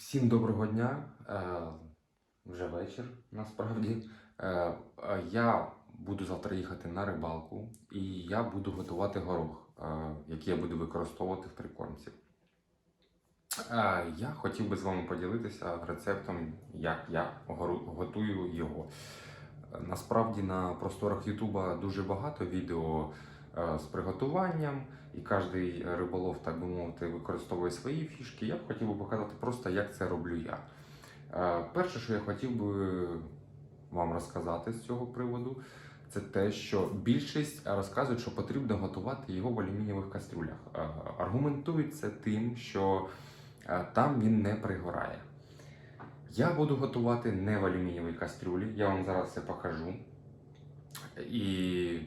Всім доброго дня. Е, Вже вечір насправді. Е, е, Я буду завтра їхати на рибалку і я буду готувати горох, який я буду використовувати в прикормці. Я хотів би з вами поділитися рецептом, як я готую його. Насправді на просторах Ютуба дуже багато відео з приготуванням, і кожен риболов, так би мовити, використовує свої фішки. Я б хотів би показати просто, як це роблю я. Е, Перше, що я хотів би вам розказати з цього приводу, це те, що більшість розказують, що потрібно готувати його в алюмінієвих кастрюлях. Е, Аргументують це тим, що е, там він не пригорає. Я буду готувати не в алюмінієвій кастрюлі, я вам зараз це покажу. І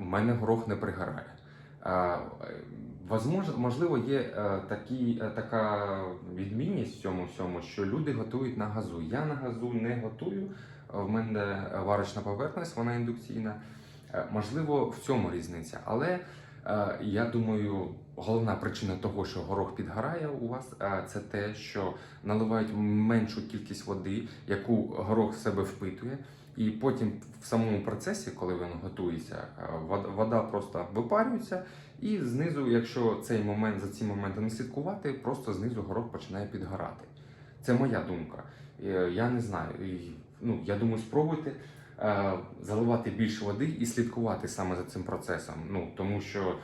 в мене горох не пригорає. Можливо, є е, такі, е, така відмінність в цьому всьому, що люди готують на газу. Я на газу не готую. В мене варочна поверхність, вона індукційна. Е, Можливо, в цьому різниця. Але я думаю, головна причина того, що горох підгорає у вас, це те, що наливають меншу кількість води, яку горох в себе впитує. І потім в самому процесі, коли він готується, е, вода- просто випарюється, і знизу, якщо цей момент за цим моментом не слідкувати, просто знизу горох починає підгорати. Це моя думка. Е, Я не знаю. Ну, я думаю, спробуйте е, заливати більше води і слідкувати саме за цим процесом. Ну, тому що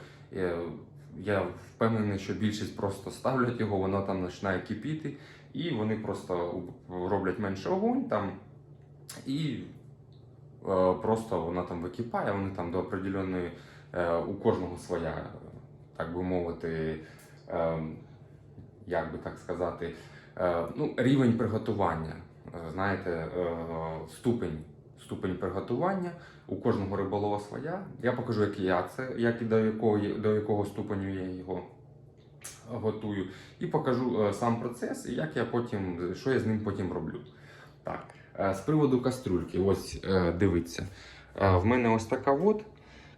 я впевнений, що більшість просто ставлять його, воно там починає кипіти, і вони просто роблять менше огонь там, і просто вона там википає, вони там до определеної, е, у кожного своя, так би мовити, е, як би так сказати, е, ну, рівень приготування. Е, Знаєте, е, ступень, ступень приготування. У кожного риболова своя. Я покажу, як я це, як і до якого, до якого ступеню я його готую. І покажу е, сам процес, і як я потім, що я з ним потім роблю. Так, е, з приводу кастрюльки, ось е, дивіться. Е, В мене ось така от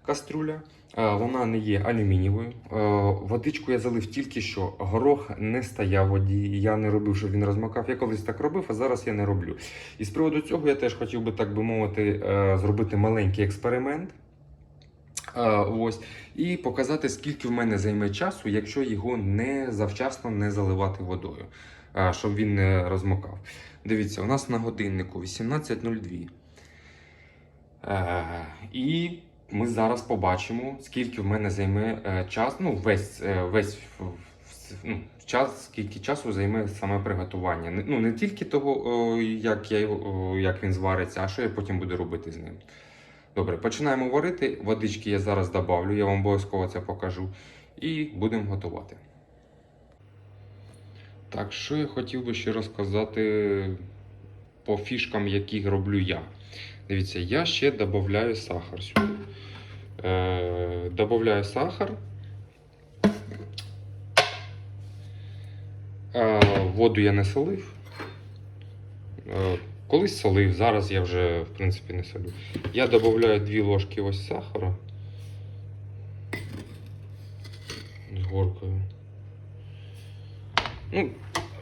каструля. Е, Вона не є алюмінієвою. Е, Водичку я залив тільки що. Горох не стояв в воді. Я не робив, щоб він розмокав. Я колись так робив, а зараз я не роблю. І з приводу цього я теж хотів би, так би мовити, е, зробити маленький експеримент. Е, Ось, і показати, скільки в мене займе часу, якщо його не завчасно не заливати водою, е, щоб він не розмокав. Дивіться, у нас на годиннику 18.02. Е, І ми зараз побачимо, скільки в мене займе е, час. Ну, весь, е, весь ну, час, скільки часу займе саме приготування. Ну, не тільки того, як, я, як він звариться, а що я потім буду робити з ним. Добре, починаємо варити. Водички я зараз добавлю, я вам обов'язково це покажу. І будемо готувати. Так, що я хотів би ще розказати по фішкам, які роблю я. Дивіться, я ще додаю сахар сюди. Е, добавляю сахар. Е, воду я не солив. Е, колись солив, зараз я вже в принципі не солю. Я додаю 2 ложки ось сахара з горкою. Ну,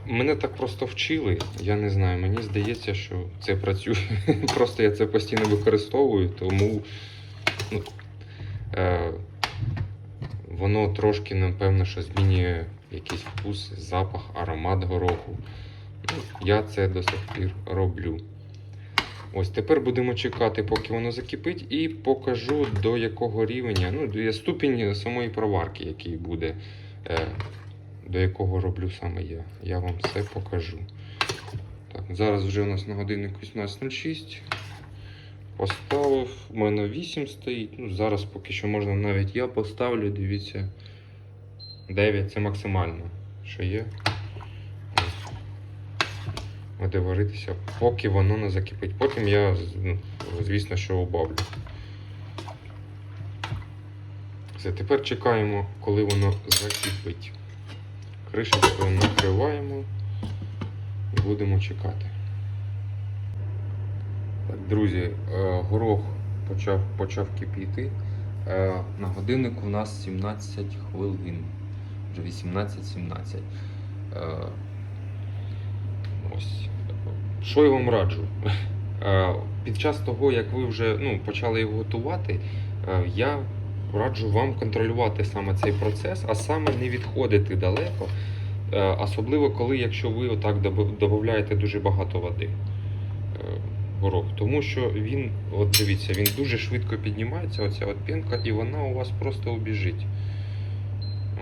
мене так просто вчили. Я не знаю, мені здається, що це працює. Просто я це постійно використовую, тому ну, е, воно трошки, напевно, що змінює якийсь вкус, запах, аромат гороху. Ну, я це до сих пір роблю. Ось тепер будемо чекати, поки воно закипить, і покажу до якого рівня, ну, ступінь самої проварки, який буде, е, до якого роблю саме я. Я вам все покажу. Так, зараз вже у нас на годиннику 18.06. Поставив, у мене 8 стоїть. Ну, зараз поки що можна навіть я поставлю, дивіться. 9 це максимально, що є. Буде варитися, поки воно не закипить. Потім я, ну, звісно, що убавлю. Тепер чекаємо, коли воно закипить. Кришечкою накриваємо і будемо чекати. Так, друзі, е, горох почав, почав кипіти. Е, На годиннику у нас 17 хвилин. Вже 18-17. Е, Ось. Що я вам раджу? Під час того, як ви вже ну, почали його готувати, я раджу вам контролювати саме цей процес, а саме не відходити далеко. Е, Особливо, коли якщо ви отак додаєте дуже багато води. е, Горох, тому що він, от дивіться, він дуже швидко піднімається, оця от пінка, і вона у вас просто убіжить.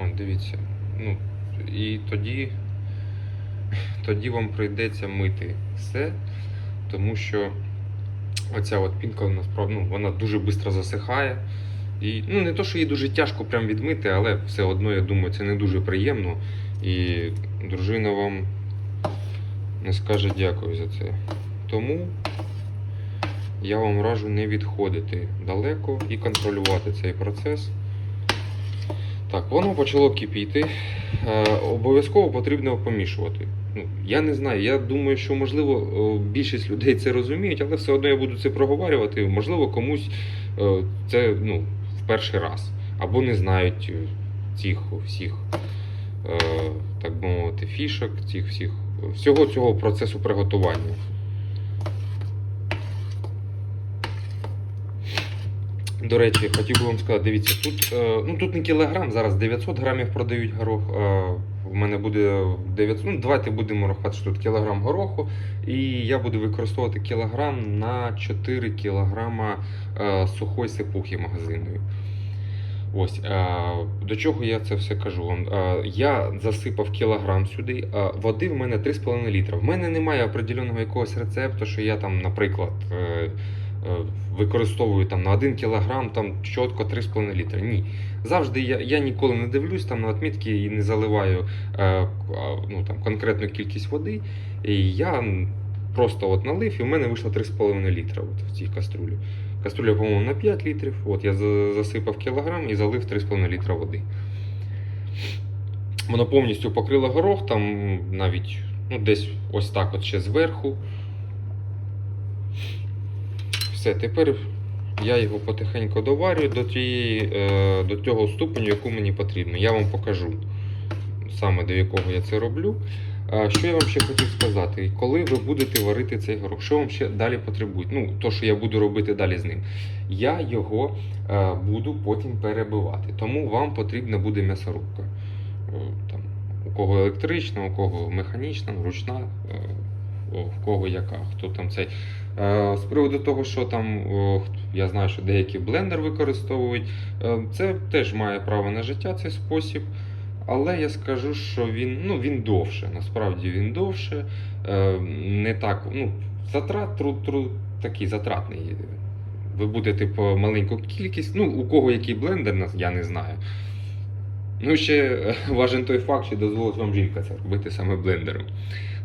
От, дивіться. Ну, і тоді, тоді вам прийдеться мити все, тому що оця от пінка насправді ну, вона дуже швидко засихає. І, ну, не то, що її дуже тяжко прям відмити, але все одно, я думаю, це не дуже приємно. І дружина вам не скаже дякую за це. Тому я вам раджу не відходити далеко і контролювати цей процес. Так, воно почало кипіти. Е, обов'язково потрібно помішувати. Ну, я не знаю, я думаю, що можливо е, більшість людей це розуміють, але все одно я буду це проговорювати. Можливо, комусь е, це ну, перший раз. Або не знають е, цих всіх, е, так би мовити, фішок, цих всіх, всього цього процесу приготування. До речі, хотів би вам сказати, дивіться, тут, е, ну, тут не кілограм, зараз 900 грамів продають горох. В мене буде 900, ну, давайте будемо рахувати, що тут кілограм гороху. І я буду використовувати кілограм на 4 кілограма е, сухої сипухи магазинної. Ось, е, до чого я це все кажу вам. Я засипав кілограм сюди, води в мене 3,5 літра. В мене немає определеного якогось рецепту, що я там, наприклад, використовую там на 1 кілограм там чітко 3,5 літра. Ні. Завжди я, я ніколи не дивлюсь там на отмітки і не заливаю е, ну, там, конкретну кількість води. І я просто от налив, і в мене вийшло 3,5 літра от в цій каструлі. Каструля, по-моєму, на 5 літрів. От я засипав кілограм і залив 3,5 літра води. Воно повністю покрило горох, там навіть ну, десь ось так от ще зверху. Все, тепер я його потихеньку доварюю до, тієї, е, до того ступеню, яку мені потрібно. Я вам покажу саме до якого я це роблю. Що я вам ще хотів сказати? Коли ви будете варити цей горох, що вам ще далі потребують? Ну, то, що я буду робити далі з ним. Я його е, буду потім перебивати. Тому вам потрібна буде м'ясорубка. Е, Там, у кого електрична, у кого механічна, ручна, в кого яка, хто там цей. Е, З приводу того, що там я знаю, що деякі блендер використовують, е, це теж має право на життя цей спосіб. Але я скажу, що він, ну, він довше. Насправді він довше. Е, не так, ну, затрат труд, труд такий затратний. Ви будете по маленьку кількість. Ну, у кого який блендер, я не знаю. Ну, ще важен той факт, що дозволить вам жінка це робити саме блендером.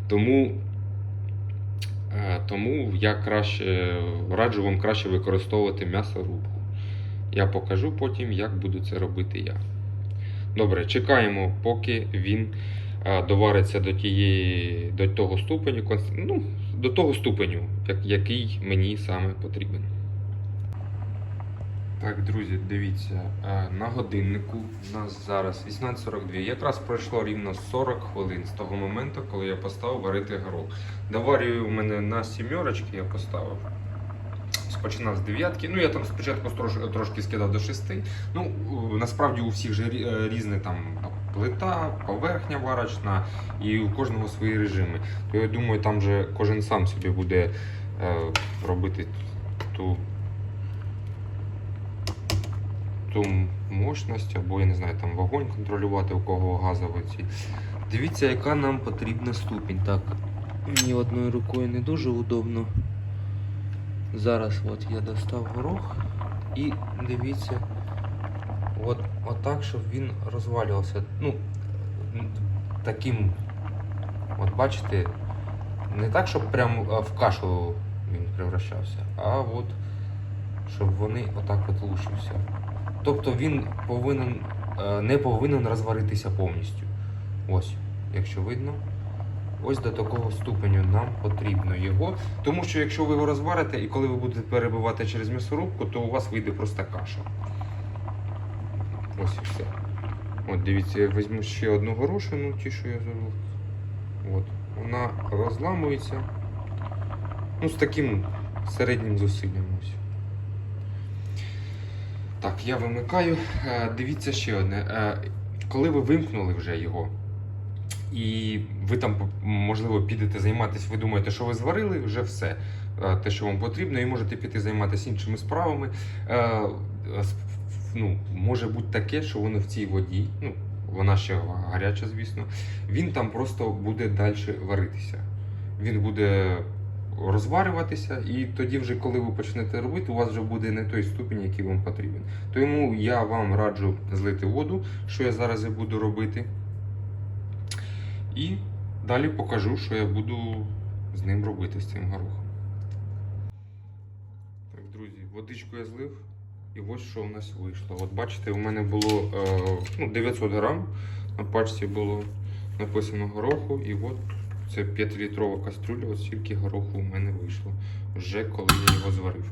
Тому, тому я краще раджу вам краще використовувати м'ясорубку. Я покажу потім, як буду це робити я. Добре, чекаємо, поки він е, довариться до тієї, до того ступеню, ну, до того ступеню, який мені саме потрібен. Так, друзі, дивіться, е, на годиннику у нас зараз 18.42. Якраз пройшло рівно 40 хвилин з того моменту, коли я поставив варити горох. Доварюю у мене на сімерочки я поставив. Починав з дев'ятки. Ну я там спочатку трош- трошки скидав до шести. Ну насправді у всіх же е, різне там плита, поверхня варочна, і у кожного свої режими. То я думаю, там же кожен сам собі буде е, робити ту, ту мощність, або я не знаю, там вогонь контролювати, у кого газові ці. Дивіться, яка нам потрібна ступінь. Так, мені одною рукою не дуже удобно. Зараз от я достав горох і дивіться, от, от так, щоб він розвалювався. Ну, таким, от бачите, не так, щоб прям в кашу він превращався, а от щоб вони отак от лушився. Тобто він повинен, е, не повинен розваритися повністю. Ось, якщо видно. Ось до такого ступеню нам потрібно його. Тому що якщо ви його розварите і коли ви будете перебивати через м'ясорубку, то у вас вийде просто каша. Ось і все. От дивіться, я візьму ще одну горошину, ті, що я зробив. От, вона розламується. Ну, з таким середнім зусиллям. Ось. Так, я вимикаю. Е, Дивіться ще одне. Е, Коли ви вимкнули вже його, і ви там, можливо, підете займатися, ви думаєте, що ви зварили, вже все. Е, Те, що вам потрібно, і можете піти займатися іншими справами. Ну, може бути таке, що воно в цій воді, ну, вона ще гаряча, звісно, він там просто буде далі варитися. Він буде розварюватися, і тоді, вже, коли ви почнете робити, у вас вже буде не той ступінь, який вам потрібен. Тому я вам раджу злити воду, що я зараз і буду робити. І далі покажу, що я буду з ним робити, з цим горохом. Так, друзі, водичку я злив. І ось що в нас вийшло. От бачите, у мене було е, ну, 900 грам. На пачці було написано гороху. І от це 5-літрова каструля, от стільки гороху у мене вийшло. Вже коли я його зварив.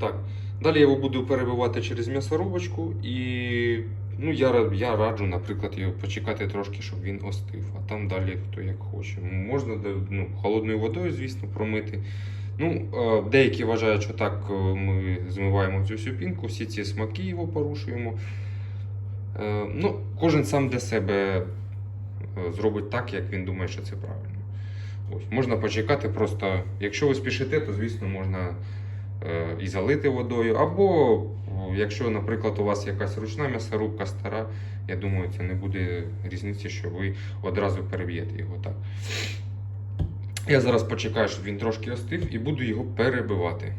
Так, далі я його буду перебивати через м'ясорубочку і ну, я, я раджу, наприклад, його почекати трошки, щоб він остив. А там далі хто як хоче. Можна ну, холодною водою, звісно, промити. Ну, е, деякі вважають, що так е, ми змиваємо цю всю пінку, всі ці смаки його порушуємо. Е, Ну, кожен сам для себе зробить так, як він думає, що це правильно. Ось, можна почекати просто, якщо ви спішите, то звісно можна е, і залити водою. Або якщо, наприклад, у вас якась ручна м'ясорубка стара, я думаю, це не буде різниці, що ви одразу переб'єте його так. Я зараз почекаю, щоб він трошки остив, і буду його перебивати.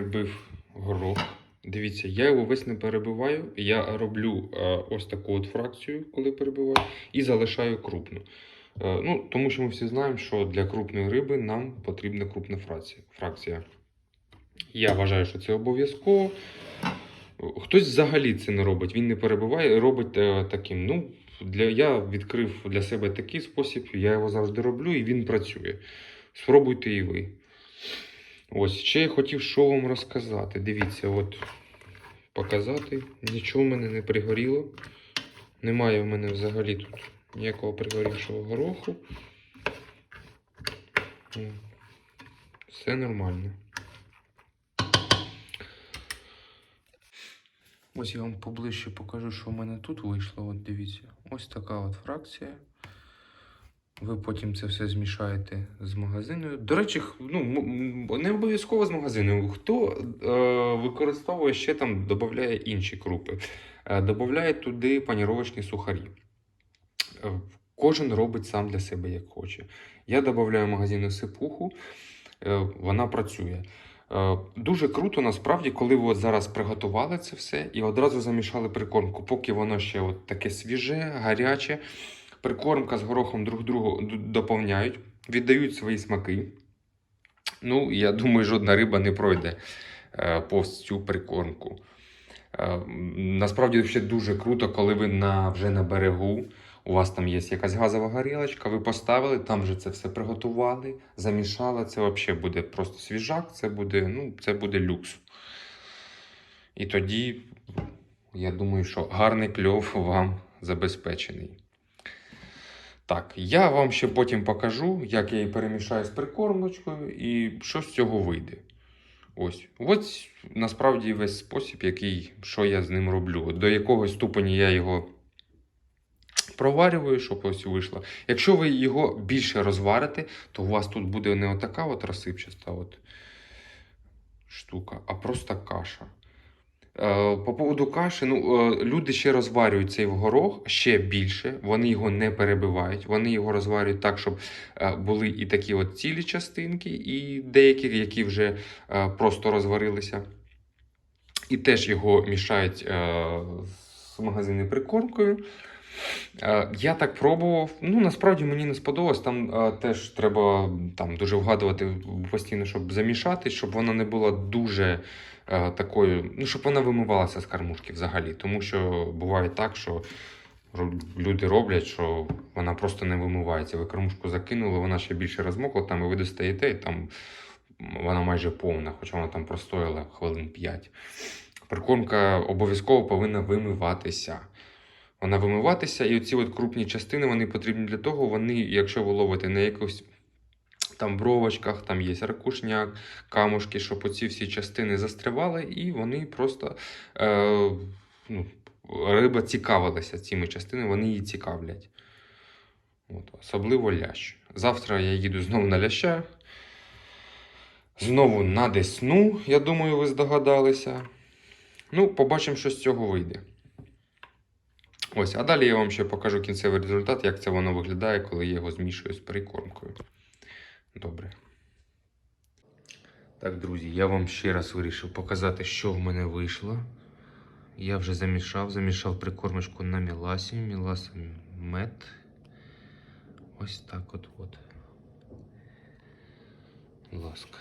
Перебив горох. Дивіться, я його весь не перебиваю. Я роблю е, ось таку от фракцію, коли перебиваю, і залишаю крупну. Е, ну, тому що ми всі знаємо, що для крупної риби нам потрібна крупна фракція. Я вважаю, що це обов'язково. Хтось взагалі це не робить, він не перебиває, робить е, таким. Ну, для, я відкрив для себе такий спосіб, я його завжди роблю і він працює. Спробуйте і ви. Ось, ще я хотів що вам розказати. Дивіться, от показати. Нічого в мене не пригоріло. Немає в мене взагалі тут ніякого пригорівшого гороху. Все нормально. Ось я вам поближче покажу, що в мене тут вийшло. От дивіться, ось така от фракція. Ви потім це все змішаєте з магазиною. До речі, ну, не обов'язково з магазиною. Хто е, використовує ще там, додає інші крупи, е, додає туди паніровочні сухарі. Е, Кожен робить сам для себе як хоче. Я додаю магазинну сипуху, е, вона працює. Е, Дуже круто насправді, коли ви от зараз приготували це все і одразу замішали прикормку, поки воно ще от таке свіже, гаряче. Прикормка з горохом друг другу доповняють, віддають свої смаки. Ну, я думаю, жодна риба не пройде е, повз цю прикормку. Е, Насправді ще дуже круто, коли ви на, вже на берегу. У вас там є якась газова горілочка, ви поставили, там вже це все приготували, замішали. Це взагалі буде просто свіжак, це буде, ну, це буде люкс. І тоді, я думаю, що гарний кльов вам забезпечений. Так, я вам ще потім покажу, як я її перемішаю з прикормочкою і що з цього вийде. Ось. Ось насправді весь спосіб, який, що я з ним роблю. До якогось ступені я його проварюю, щоб ось вийшло. Якщо ви його більше розварите, то у вас тут буде не отака от от штука, а просто каша. Е, По поводу каші, ну, е, люди ще розварюють цей горох ще більше, вони його не перебивають, вони його розварюють так, щоб е, були і такі от цілі частинки, і деякі, які вже просто розварилися. І теж його мішають з магазинною прикормкою. Е, Я так пробував. Ну, насправді мені не сподобалось. Там е, теж треба там, дуже вгадувати постійно, щоб замішати, щоб вона не була дуже е, такою, ну, щоб вона вимивалася з кормушки взагалі. Тому що буває так, що люди роблять, що вона просто не вимивається. Ви кормушку закинули, вона ще більше розмокла, там і ви достаєте, і там вона майже повна, хоча вона там простояла хвилин 5. Прикормка обов'язково повинна вимиватися. Вона вимиватися, і оці от крупні частини вони потрібні для того, вони, якщо ви ловите на якихось там бровочках, там є ракушняк, камушки, щоб оці всі частини застрявали, і вони просто е, ну, риба цікавилася цими частинами, вони її цікавлять. От, особливо лящ. Завтра я їду знову на ляща. Знову на десну, я думаю, ви здогадалися. Ну, побачимо, що з цього вийде. Ось, а далі я вам ще покажу кінцевий результат, як це воно виглядає, коли я його змішую з прикормкою. Добре. Так, друзі, я вам ще раз вирішив показати, що в мене вийшло. Я вже замішав, замішав прикормочку на міласі. Міласа мед. Ось так от от. Ласка.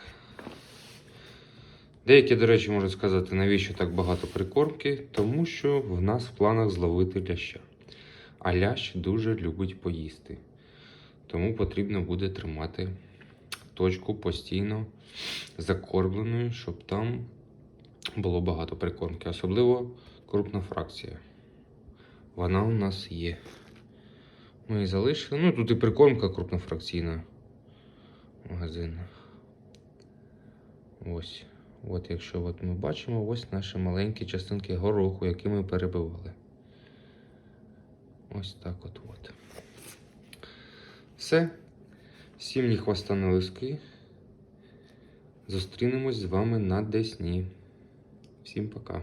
Деякі, до речі, можуть сказати, навіщо так багато прикормки, тому що в нас в планах зловити ляща. А лящ дуже любить поїсти. Тому потрібно буде тримати точку постійно закормленою, щоб там було багато прикормки. Особливо крупна фракція. Вона у нас є. Ми її залишили. Ну, тут і прикормка крупнофракційна. Магазинна. Ось. От якщо от ми бачимо, ось наші маленькі частинки гороху, які ми перебивали. Ось так от от. Все. Всім ні хвоста на лиски. Зустрінемось з вами на Десні. Всім пока.